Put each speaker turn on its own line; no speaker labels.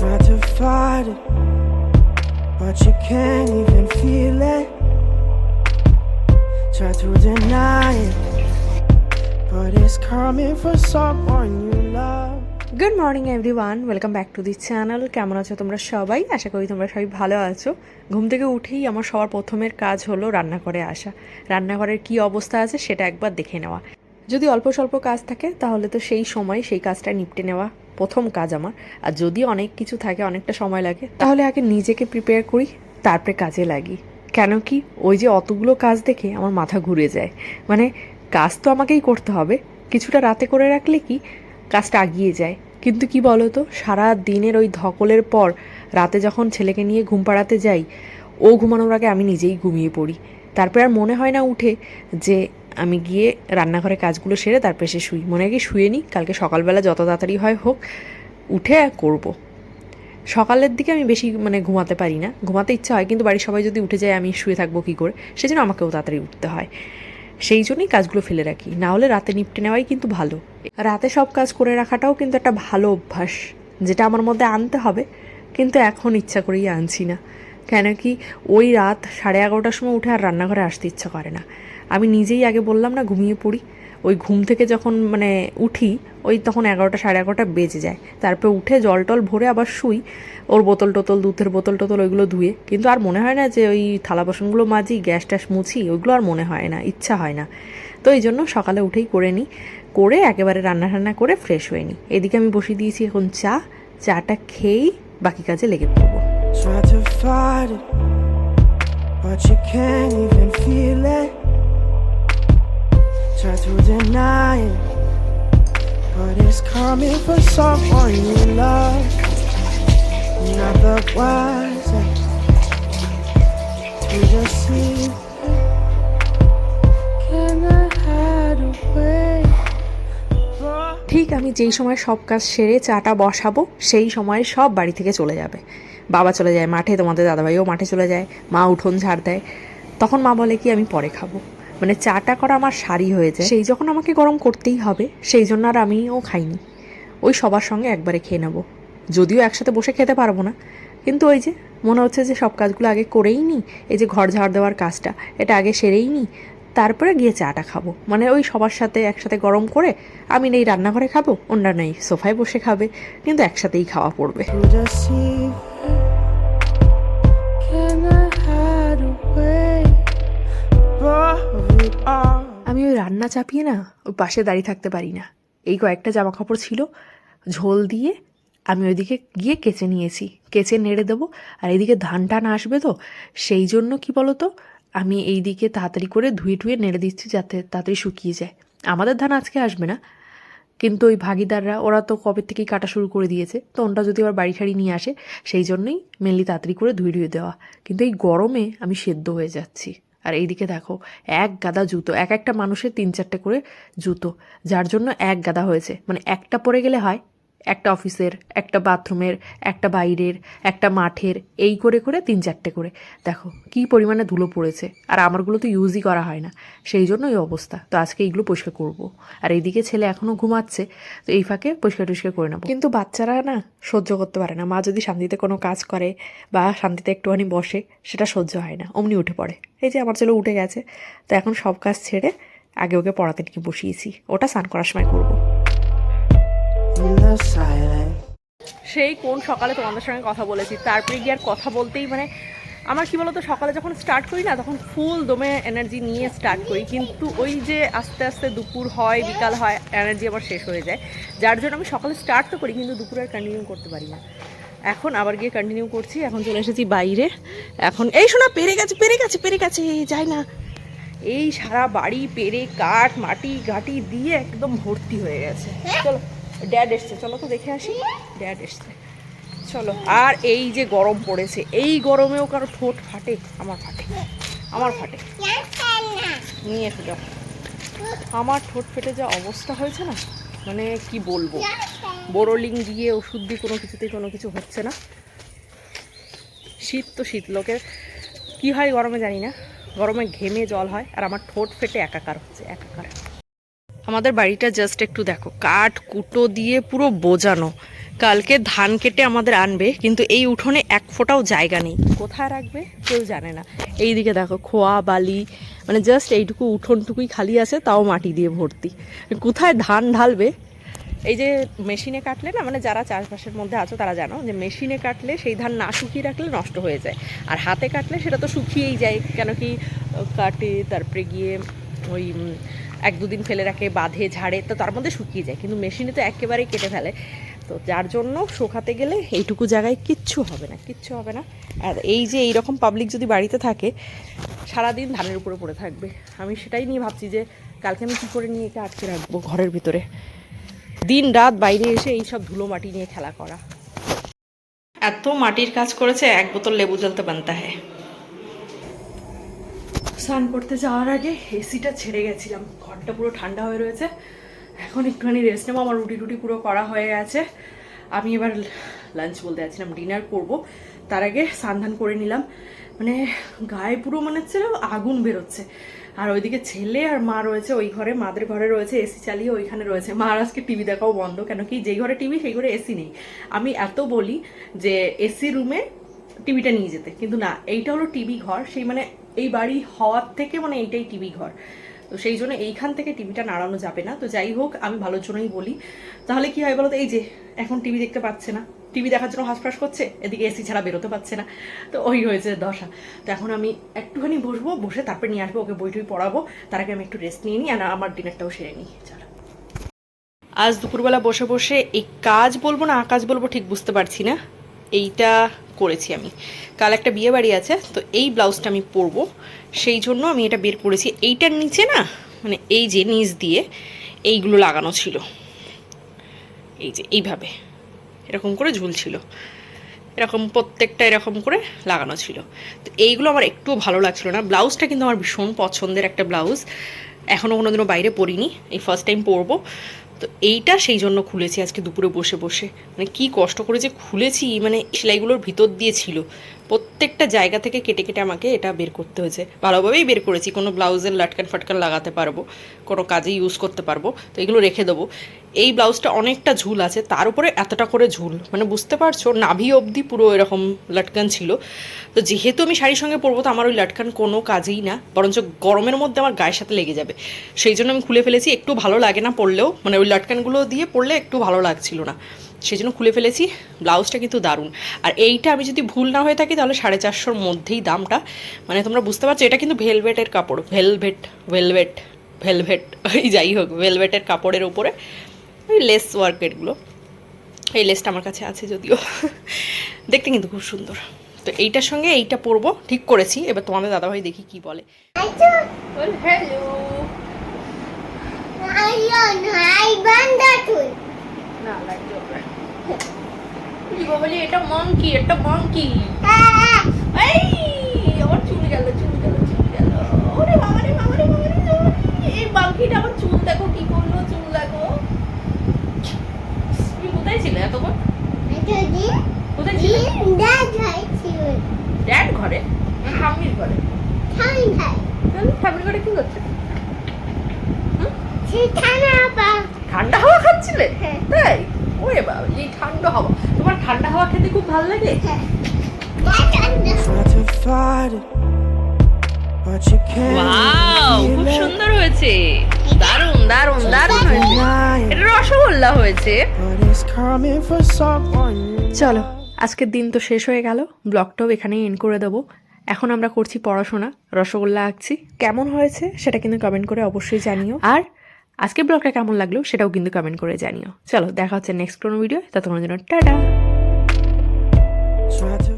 Try to fight it, but you can't even feel it. Try to deny it, but it's coming from someone you love.
Good morning everyone welcome back to the channel কেমন আছো তোমরা সবাই? আশা করি তোমরা সবাই ভালো আছো। ঘুম থেকে উঠেই আমার সবার প্রথমের কাজ হলো রান্নাঘরে আসা। রান্নাঘরের কি অবস্থা আছে সেটা একবার দেখে নেওয়া। যদি অল্প স্বল্প কাজ থাকে, তাহলে তো সেই সময় সেই কাজটা নিপটে নেওয়া প্রথম কাজ আমার। আর যদি অনেক কিছু থাকে, অনেকটা সময় লাগে, তাহলে আগে নিজেকে প্রিপেয়ার করি, তারপরে কাজে লাগি। কেন কি, ওই যে অতগুলো কাজ দেখে আমার মাথা ঘুরে যায়। মানে কাজ তো আমাকেই করতে হবে। কিছুটা রাতে করে রাখলে কি, কাজটা আগিয়ে যায়। কিন্তু কি বলো তো সারা দিনের ওই ধকলের পর রাতে যখন ছেলেকে নিয়ে ঘুম পাড়াতে যাই, ও ঘুমানোর আগে আমি নিজেই ঘুমিয়ে পড়ি। তারপরে আর মনে হয় না উঠে যে আমি গিয়ে রান্নাঘরে কাজগুলো সেরে তারপরে সে শুই। মনে হয় কি শুয়ে নিই কালকে সকালবেলা যত তাড়াতাড়ি হয় হোক, উঠে করব। সকালের দিকে আমি বেশি মানে ঘুমাতে পারি না। ঘুমাতে ইচ্ছা হয়, কিন্তু বাড়ির সবাই যদি উঠে যায়, আমি শুয়ে থাকব কী করে? সেজন্য আমাকেও তাড়াতাড়ি উঠতে হয়। সেই জন্যই কাজগুলো ফেলে রাখি। না হলে রাতে নিপটে নেওয়াই কিন্তু ভালো। রাতে সব কাজ করে রাখাটাও কিন্তু একটা ভালো অভ্যাস, যেটা আমার মধ্যে আনতে হবে, কিন্তু এখন ইচ্ছা করেই আনছি না। কেন কি ওই রাত সাড়ে এগারোটার সময় উঠে আর রান্নাঘরে আসতে ইচ্ছা করে না। আমি নিজেই আগে বললাম না ঘুমিয়ে পড়ি। ওই ঘুম থেকে যখন মানে উঠি, ওই তখন এগারোটা সাড়ে এগারোটা বেজে যায়। তারপর উঠে জল টল ভরে আবার শুই, ওর বোতল টোতল, দুধের বোতল টোতল ওইগুলো ধুয়ে। কিন্তু আর মনে হয় না যে ওই থালা বাসনগুলো মাজি, গ্যাস ট্যাস মুছি, ওইগুলো আর মনে হয় না, ইচ্ছা হয় না। তো এই জন্য সকালে উঠেই করে নিই। করে একেবারে রান্না টান্না করে ফ্রেশ হয়ে নিই। এদিকে আমি বসিয়ে দিয়েছি এখন চা। চাটা খেয়েই বাকি কাজে লেগে পড়ব।
But you can't even feel it. Try to deny it, but it's coming from someone you love. Not the wiser to deceive. Can I hide away?
ঠিক আমি যেই সময় সব কাজ সেরে চাটা বসাবো সেই সময় সব বাড়ি থেকে চলে যাবে বাবা চলে যায় মাঠে তোমাদের দাদাভাইও মাঠে চলে যায় মা উঠোন ঝাড় দেয় তখন মা বলে কি আমি পরে খাব মানে চাটা করা আমার সারি হয়ে যায়। সেই যখন আমাকে গরম করতেই হবে সেই জন্য আর আমিও খাইনি। ওই সবার সঙ্গে একবারে খেয়ে নেব। যদিও একসাথে বসে খেতে পারব না। কিন্তু ওই যে মনে হচ্ছে যে সব কাজগুলো আগে করেই নিই এই যে ঘর ঝাড় দেওয়ার কাজটা এটা আগে সেরেই নিই তারপরে গিয়ে চাটা খাব। মানে ওই সবার সাথে একসাথে গরম করে আমি নেই রান্নাঘরে খাব অন্যান্য এই সোফায় বসে খাবে কিন্তু একসাথেই খাওয়া পড়বে। আমি ওই রান্না চাপিয়ে না ওই পাশে দাঁড়িয়ে থাকতে পারি না। এই কয়েকটা জামা কাপড় ছিল, ঝোল দিয়ে আমি ওইদিকে গিয়ে কেচে নিয়েছি। কেচে নেড়ে দেবো, আর এইদিকে ধান টান আসবে তো, সেই জন্য কি বলতো, আমি এই দিকে তাড়াতাড়ি করে ধুয়ে ধুয়ে নেড়ে দিচ্ছি যাতে তাড়াতাড়ি শুকিয়ে যায়। আমাদের ধান আজকে আসবে না, কিন্তু ওই ভাগিদাররা, ওরা তো কবে থেকেই কাটা শুরু করে দিয়েছে, তো ওনটা যদি আবার বাড়ি ঠাড়ি নিয়ে আসে, সেই জন্যই মেনলি তাড়াতাড়ি করে ধুয়ে ধুয়ে দেওয়া। কিন্তু এই গরমে আমি সেদ্ধ হয়ে যাচ্ছি। আর এইদিকে দেখো, এক গাদা জুতো, এক একটা মানুষের তিন চারটে করে জুতো, যার জন্য এক গাদা হয়েছে। মানে একটা পরে গেলে হয় একটা অফিসের, একটা বাথরুমের, একটা বাইরের, একটা মাঠের, এই করে করে, তিন চারটে করে। দেখো, কি পরিমাণে ধুলো পড়েছে। আর আমারগুলো তো ইউজই করা হয় না। সেই জন্য এই অবস্থা। তো আজকে এইগুলো পরিষ্কার করব। আর এইদিকে ছেলে এখনও ঘুমাচ্ছে, তো এই ফাঁকে পরিষ্কার টরিষ্কার করে নেব। কিন্তু বাচ্চারা না সহ্য করতে পারে না। মা যদি শান্তিতে কোনো কাজ করে বা শান্তিতে একটুখানি বসে, সেটা সহ্য হয় না। অমনি উঠে পড়ে। এই যে আমার ছেলে উঠে গেছে। তো এখন সব কাজ ছেড়ে আগে ওকে পড়াতে নিয়ে বসিয়েছি। ওটা স্নান করার সময় করব. সেই কোন সকালে তোমাদের সঙ্গে কথা বলেছি তারপরে গিয়ে আর কথা বলতেই মানে আমার কি বলতো, সকালে যখন স্টার্ট করি না, তখন ফুল দমে এনার্জি নিয়ে স্টার্ট করি। কিন্তু ওই যে আস্তে আস্তে দুপুর হয়, বিকাল হয় এনার্জি আবার শেষ হয়ে যায়। যার জন্য আমি সকালে স্টার্ট তো করি, কিন্তু দুপুরে আর কন্টিনিউ করতে পারি না। এখন আবার গিয়ে কন্টিনিউ করছি, এখন চলে এসেছি বাইরে। এখন এই শোনা, পেরে গেছে পেরে গেছে পেরে গেছে, যাই না। এই সারা বাড়ি, পেরে, কাঠ, মাটি, ঘাটি দিয়ে একদম ভর্তি হয়ে গেছে। চলো। ড্যাড এসছে, চলো তো দেখে আসি। ড্যাড এসছে। চলো, আর এই যে গরম পড়েছে, এই গরমেও কারও ঠোঁট ফাটে? আমার ফাটে। আমার ফাটে। নিয়ে এসে, যাও। আমার ঠোঁট ফেটে যা অবস্থা হয়েছে না? মানে কি বলব? বোরোলিং দিয়ে ওষুধ দিয়ে কোনো কিছুতেই কোনো কিছু হচ্ছে না। শীত তো শীত, লোকের কী হয় গরমে জানি না। গরমে ঘেমে জল হয়, আর আমার ঠোঁট ফেটে একাকার হচ্ছে, একাকার। আমাদের বাড়িটা জাস্ট একটু দেখো, কাঠ, কুটো দিয়ে পুরো বোজানো কালকে ধান কেটে আমাদের আনবে, কিন্তু এই উঠোনে এক ফোঁটাও জায়গা নেই। কোথায় রাখবে কেউ জানে না। এই দিকে দেখো, খোয়া, বালি মানে জাস্ট এইটুকু উঠোনটুকুই খালি আছে, তাও মাটি দিয়ে ভর্তি। কোথায় ধান ঢালবে? এই যে মেশিনে কাটলে না মানে যারা চাষবাসের মধ্যে আছো তারা জানো যে মেশিনে কাটলে সেই ধান না শুকিয়ে রাখলে নষ্ট হয়ে যায়। আর হাতে কাটলে সেটা তো শুকিয়েই যায়, কেন কি কাটে, তারপরে গিয়ে ওই এক দুদিন ফেলে রাখে, বাঁধে, ঝাড়ে, তো তার মধ্যে শুকিয়ে যায়। কিন্তু মেশিনে তো একেবারেই কেটে ফেলে। তো যার জন্য শুকাতে গেলে এইটুকু জায়গায় কিচ্ছু হবে না, কিচ্ছু হবে না। আর এই যে এই রকম পাবলিক যদি বাড়িতে থাকে, সারাদিন ধানের উপরে পড়ে থাকবে। আমি সেটাই নিয়ে ভাবছি যে, কালকে আমি কী করে নিয়ে একে আটকে রাখব ঘরের ভিতরে? দিন রাত বাইরে এসে এই সব ধুলো মাটি নিয়ে খেলা করা। এত মাটির কাজ করেছে, এক বোতল লেবু জলতে বানতে হয় স্নান করতে যাওয়ার আগে এসিটা ছেড়ে গেছিলাম। ঘরটা পুরো ঠান্ডা হয়ে রয়েছে। এখন একটুখানি রেস্ট নেব। আমার রুটি টুটি পুরো করা হয়ে গেছে। আমি এবার লাঞ্চ বলতে যাচ্ছিলাম ডিনার করব। তার আগে স্নান করে নিলাম। মানে গায়ে পুরো মনে হচ্ছে আগুন বেরোচ্ছে। আর ওইদিকে ছেলে আর মা রয়েছে ওই ঘরে, মাদের ঘরে রয়েছে এসি চালিয়ে ওইখানে রয়েছে। মা আজকে টিভি দেখাও বন্ধ, কেন কি যেই ঘরে টিভি সেই ঘরে এসি নেই। আমি এত বলি যে এসি রুমে টিভিটা নিয়ে যেতে। কিন্তু না, এইটা হলো টিভি ঘর। সেই মানে এই বাড়ি হওয়ার থেকে মানে এইটাই টিভি ঘর। তো সেই জন্য এইখান থেকে টিভিটা নাড়ানো যাবে না। তো যাই হোক, আমি ভালোর জন্যই বলি। তাহলে কি হয় বলো এই যে এখন টিভি দেখতে পাচ্ছে না। টিভি দেখার জন্য হাসফাস করছে, এদিকে এসি ছাড়া বেরোতে পারছে না। তো ওই হয়েছে দশা। তো এখন আমি একটুখানি বসবো, বসে তারপরে নিয়ে আসব, ওকে বই টই পড়াবো। তার আগে আমি একটু রেস্ট নিয়ে নিই, আর আমার ডিনারটাও সেরে নিই। চলো। আজ দুপুরবেলা বসে বসে এই কাজ বলব না আকাজ বলব ঠিক বুঝতে পারছি না। এইটা করেছি আমি। কাল একটা বিয়ে বাড়ি আছে, তো এই ব্লাউজটা আমি পরবো। সেই জন্য আমি এটা বের করেছি। এইটার নিচে না মানে এই যে নিচ দিয়ে এইগুলো লাগানো ছিল। এই যে এইভাবে। এরকম করে ঝুলছিল এরকম প্রত্যেকটা এরকম করে লাগানো ছিল। তো এইগুলো আমার একটুও ভালো লাগছিল না। ব্লাউজটা কিন্তু আমার ভীষণ পছন্দের একটা ব্লাউজ। এখনও কোনো দিনও বাইরে পরিনি। এই ফার্স্ট টাইম পরবো। তো এইটা সেই জন্য খুলেছি আজকে দুপুরে বসে বসে। মানে কি কষ্ট করে যে খুলেছি মানে সেলাইগুলোর ভিতর দিয়ে ছিল। প্রত্যেকটা জায়গা থেকে কেটে কেটে আমাকে এটা বের করতে হয়েছে। ভালোভাবেই বের করেছি, কোনো ব্লাউজের লাটকান ফাটকান লাগাতে পারব, কোনো কাজে ইউজ করতে পারব, তো এগুলো রেখে দেবো। এই ব্লাউজটা অনেকটা ঝুল আছে, তার উপরে এতটা করে ঝুল মানে বুঝতে পারছ? নাভি অবধি পুরো এরকম লাটকান ছিল। তো যেহেতু আমি শাড়ির সঙ্গে পরবো, তো আমার ওই লাটকান কোনো কাজেই না, বরঞ্চ গরমের মধ্যে আমার গায়ের সাথে লেগে যাবে। সেই জন্য আমি খুলে ফেলেছি, একটু ভালো লাগে না পরলেও মানে ওই লাটকানগুলো দিয়ে পরলে একটু ভালো লাগছিল না। সেই জন্য খুলে ফেলেছি। ব্লাউজটা কিন্তু দারুণ। আর এইটা আমি যদি ভুল না হয়ে থাকি তাহলে সাড়ে চারশোর মধ্যেই দামটা। মানে তোমরা বুঝতে পারছ এটা কিন্তু ভেলভেটের কাপড়। ভেলভেট ভেলভেট ভেলভেট ওই যাই হোক ভেলভেটের কাপড়ের উপরে। ওই লেস ওয়ার্কেরগুলো এই লেসটা আমার কাছে আছে যদিও। দেখতে কিন্তু খুব সুন্দর। তো এইটার সঙ্গে এইটা পরবো। ঠিক করেছি। এবার তোমাদের দাদাভাই দেখি কি বলে। হ্যালো. না বলি, এটা মঙ্কি এটা মঙ্কি এই আমার চুল গেল চুল গেল চুল গেল। ওরে বাবা বাবা রে বাবা এই বাঙ্কিটা আমার চুল, দেখো কি করল চুল দেখো তুমি কোথায় ছিলে এতক্ষণ
itu dia.
কোথায় ছিলে
Dia dah cuy.
ড্যাড ঘরে ঠাম্মির ঘরে
Kami dah.
তাহলে ঠাম্মির ঘরে কি করছে
Cerita apa?
ঠান্ডা হাওয়া খাচ্ছিলে
হ্যাঁ।
তাই ওরে বাবা এই ঠান্ডা হাওয়া তোমার ঠান্ডা হাওয়া খেতে খুব ভালো লাগে? খুব সুন্দর হয়েছে। দারুণ দারুণ দারুণ হয়েছে। এটা রসগোল্লা হয়েছে। চলো. আজকের দিন তো শেষ হয়ে গেল। ব্লগটাও এখানেই এন্ড করে দেবো। এখন আমরা করছি পড়াশোনা রসগোল্লা আঁকছি। কেমন হয়েছে সেটা কিন্তু কমেন্ট করে অবশ্যই জানিও। আর আজকের ব্লগটা কেমন লাগল সেটাও কিন্তু কমেন্ট করে জানিও। চলো দেখা হচ্ছে নেক্সট কোনো ভিডিও ততক্ষণের জন্য টাটা!
Try to